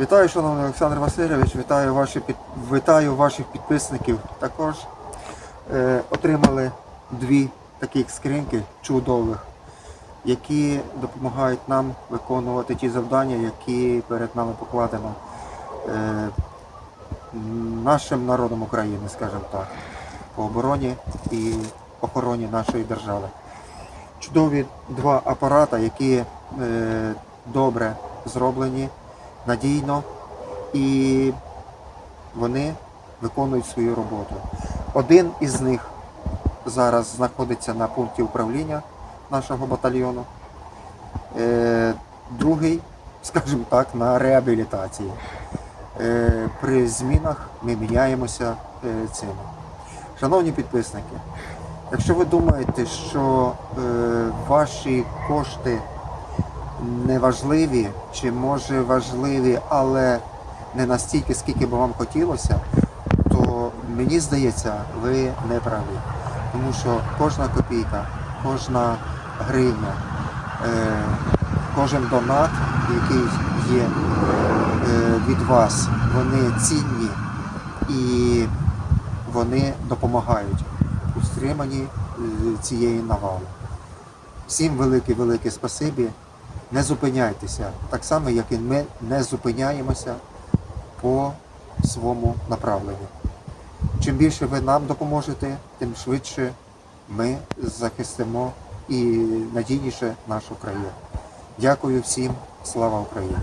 Вітаю, шановний Олександр Васильович, вітаю, ваші, вітаю ваших підписників. Також е, отримали дві таких скриньки чудових, які допомагають нам виконувати ті завдання, які перед нами покладено е, нашим народом України, скажімо так, по обороні і охороні нашої держави. Чудові два апарата, які е, добре зроблені, надійно і вони виконують свою роботу. Один із них зараз знаходиться на пункті управління нашого батальйону, е, другий, скажімо так, на реабілітації. Е, При змінах ми міняємося е, цим. Шановні підписники, якщо ви думаєте, що ваші кошти неважливі, чи може важливі, але не настільки, скільки би вам хотілося, то мені здається, ви не праві. Тому що кожна копійка, кожна гривня, е, кожен донат, який є е, від вас, вони цінні і вони допомагають у стриманні е, цієї навали. Всім велике-велике спасибі. Не зупиняйтеся, так само, як і ми не зупиняємося по своєму направленню. Чим більше ви нам допоможете, тим швидше ми захистимо і надійніше нашу країну. Дякую всім, слава Україні!